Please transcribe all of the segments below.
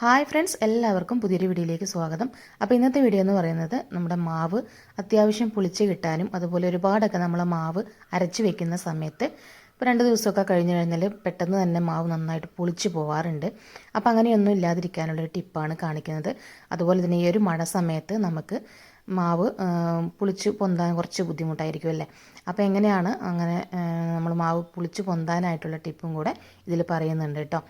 Hi friends എല്ലാവർക്കും പുതിയൊരു വീഡിയോയിലേക്ക് സ്വാഗതം. അപ്പോൾ ഇന്നത്തെ വീഡിയോ എന്ന് പറയുന്നത് നമ്മുടെ മാവ് അത്യാവശ്യം പുളിച്ച് കിട്ടാനും അതുപോലെ ഒരുപാടൊക്കെ നമ്മൾ മാവ് അരച്ച് വെക്കുന്ന സമയത്ത് ഇപ്പോൾ രണ്ട് ദിവസമൊക്കെ കഴിഞ്ഞ് കഴിഞ്ഞാൽ പെട്ടെന്ന് തന്നെ മാവ് നന്നായിട്ട് പുളിച്ച് പോവാറുണ്ട്. അപ്പോൾ അങ്ങനെയൊന്നും ഇല്ലാതിരിക്കാനുള്ളൊരു ടിപ്പാണ് കാണിക്കുന്നത്. അതുപോലെ തന്നെ ഈ ഒരു മഴ സമയത്ത് നമുക്ക് മാവ് പുളിച്ച് പൊന്താൻ കുറച്ച് ബുദ്ധിമുട്ടായിരിക്കും അല്ലേ? അപ്പോൾ എങ്ങനെയാണ് അങ്ങനെ മാവ് പുളിച്ച് പൊന്താനായിട്ടുള്ള ടിപ്പും കൂടെ ഇതിൽ പറയുന്നുണ്ട് കേട്ടോ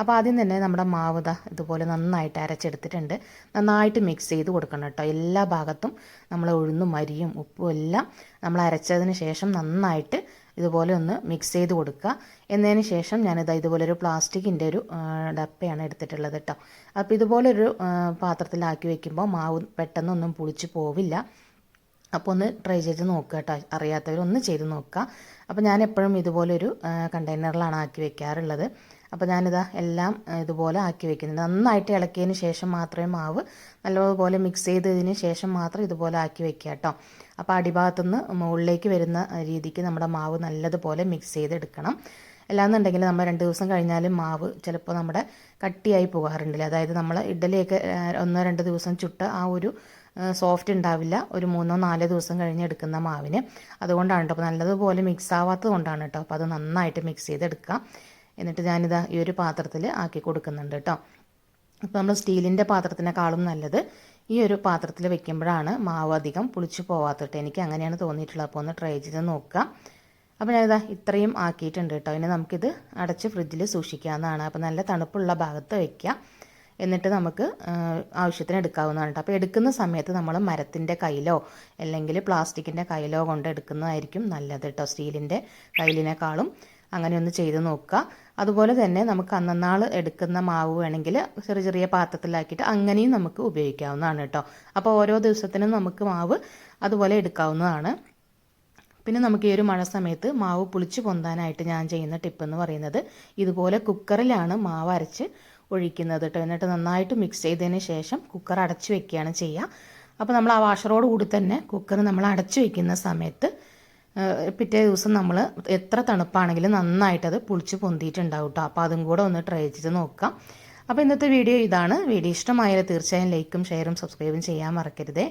അപ്പോൾ ആദ്യം തന്നെ നമ്മുടെ മാവ് ദാ ഇതുപോലെ നന്നായിട്ട് അരച്ചെടുത്തിട്ടുണ്ട്. നന്നായിട്ട് മിക്സ് ചെയ്ത് കൊടുക്കണം കേട്ടോ എല്ലാ ഭാഗത്തും നമ്മൾ ഉഴുന്നും അരിയും ഉപ്പും എല്ലാം നമ്മൾ അരച്ചതിന് ശേഷം നന്നായിട്ട് ഇതുപോലെ ഒന്ന് മിക്സ് ചെയ്ത് കൊടുക്കുക. എന്നതിന് ശേഷം ഞാനിത് ഇതുപോലെ ഒരു പ്ലാസ്റ്റിക്കിന്റെ ഒരു ഡപ്പയാണ് എടുത്തിട്ടുള്ളത് കേട്ടോ അപ്പോൾ ഇതുപോലൊരു പാത്രത്തിലാക്കി വെക്കുമ്പോൾ മാവ് പെട്ടെന്നൊന്നും പുളിച്ച് പോവില്ല. അപ്പോൾ ഒന്ന് ട്രൈ ചെയ്ത് നോക്കുക കേട്ടോ. അറിയാത്തവർ ഒന്ന് ചെയ്ത് നോക്കുക അപ്പോൾ ഞാൻ എപ്പോഴും ഇതുപോലൊരു കണ്ടെയ്നറിലാണ് ആക്കി വെക്കാറുള്ളത്. അപ്പോൾ ഞാനിതാ എല്ലാം ഇതുപോലെ ആക്കി വെക്കുന്നുണ്ട്. നന്നായിട്ട് ഇളക്കിയതിന് ശേഷം മാത്രമേ മാവ് നല്ലതുപോലെ മിക്സ് ചെയ്തതിന് ശേഷം മാത്രം ഇതുപോലെ ആക്കി വെക്കുക കേട്ടോ. അപ്പോൾ അടിഭാഗത്തുനിന്ന് മുകളിലേക്ക് വരുന്ന രീതിക്ക് നമ്മുടെ മാവ് നല്ലതുപോലെ മിക്സ് ചെയ്തെടുക്കണം. അല്ലാന്നുണ്ടെങ്കിൽ നമ്മൾ രണ്ട് ദിവസം കഴിഞ്ഞാലും മാവ് ചിലപ്പോൾ നമ്മുടെ കട്ടിയായി പോകാറുണ്ടല്ലേ? അതായത് നമ്മൾ ഇഡ്ഡലിയൊക്കെ ഒന്നോ രണ്ട് ദിവസം ചുട്ട ആ ഒരു സോഫ്റ്റ് ഉണ്ടാവില്ല. ഒരു മൂന്നോ നാലോ ദിവസം കഴിഞ്ഞ് എടുക്കുന്ന മാവിന്. അതുകൊണ്ടാണ് കേട്ടോ അപ്പോൾ നല്ലതുപോലെ മിക്സ് ആവാത്തത് കൊണ്ടാണ് കേട്ടോ അപ്പോൾ അത് നന്നായിട്ട് മിക്സ് ചെയ്തെടുക്കാം. എന്നിട്ട് ഞാനിതാ ഈ ഒരു പാത്രത്തിൽ ആക്കി കൊടുക്കുന്നുണ്ട് കേട്ടോ അപ്പോൾ നമ്മൾ സ്റ്റീലിന്റെ പാത്രത്തിനേക്കാളും നല്ലത് ഈ ഒരു പാത്രത്തിൽ വെക്കുമ്പോഴാണ് മാവ് അധികം പുളിച്ച് പോവാത്തിട്ട് എനിക്ക് അങ്ങനെയാണ് തോന്നിയിട്ടുള്ളത്. അപ്പോൾ ഒന്ന് ട്രൈ ചെയ്ത് നോക്കുക അപ്പോൾ ഞാനിതാ ഇത്രയും ആക്കിയിട്ടുണ്ട് കേട്ടോ. ഇനി നമുക്കിത് അടച്ച് ഫ്രിഡ്ജിൽ സൂക്ഷിക്കാവുന്നതാണ്. അപ്പോൾ നല്ല തണുപ്പുള്ള ഭാഗത്ത് വയ്ക്കുക എന്നിട്ട് നമുക്ക് ആവശ്യത്തിന് എടുക്കാവുന്നതാണ് കേട്ടോ. അപ്പോൾ എടുക്കുന്ന സമയത്ത് നമ്മൾ മരത്തിന്റെ കയ്യിലോ അല്ലെങ്കിൽ പ്ലാസ്റ്റിക്കിന്റെ കയ്യിലോ കൊണ്ട് എടുക്കുന്നതായിരിക്കും നല്ലത് കേട്ടോ. സ്റ്റീലിന്റെ കയ്യിലിനേക്കാളും അങ്ങനെ ഒന്ന് ചെയ്ത് നോക്കുക. അതുപോലെ തന്നെ നമുക്ക് അന്നന്നാൾ എടുക്കുന്ന മാവ് വേണമെങ്കിൽ ചെറിയ ചെറിയ പാത്രത്തിലാക്കിയിട്ട് അങ്ങനെയും നമുക്ക് ഉപയോഗിക്കാവുന്നതാണ് കേട്ടോ. അപ്പോൾ ഓരോ ദിവസത്തിനും നമുക്ക് മാവ് അതുപോലെ എടുക്കാവുന്നതാണ്. പിന്നെ നമുക്ക് ഈ ഒരു മഴ സമയത്ത് മാവ് പുളിച്ച് പൊന്താനായിട്ട് ഞാൻ ചെയ്യുന്ന ടിപ്പ് എന്ന് പറയുന്നത്. ഇതുപോലെ കുക്കറിലാണ് മാവ് അരച്ച് ഒഴിക്കുന്നത് കേട്ടോ. എന്നിട്ട് നന്നായിട്ട് മിക്സ് ചെയ്തതിന് ശേഷം കുക്കർ അടച്ചു വെക്കുകയാണ് ചെയ്യുക. അപ്പോൾ നമ്മൾ ആ വാഷറോട് കൂടി തന്നെ കുക്കർ നമ്മൾ അടച്ചു വെക്കുന്ന സമയത്ത് പിറ്റേ ദിവസം നമ്മൾ എത്ര തണുപ്പാണെങ്കിലും നന്നായിട്ടത് പുളിച്ച് പൊന്തിയിട്ടുണ്ടാവും കേട്ടോ. അപ്പോൾ അതും കൂടെ ഒന്ന് ട്രൈ ചെയ്ത് നോക്കാം. അപ്പോൾ ഇന്നത്തെ വീഡിയോ ഇതാണ്. വീഡിയോ ഇഷ്ടമായാൽ തീർച്ചയായും ലൈക്കും ഷെയറും സബ്സ്ക്രൈബും ചെയ്യാൻ മറക്കരുതേ.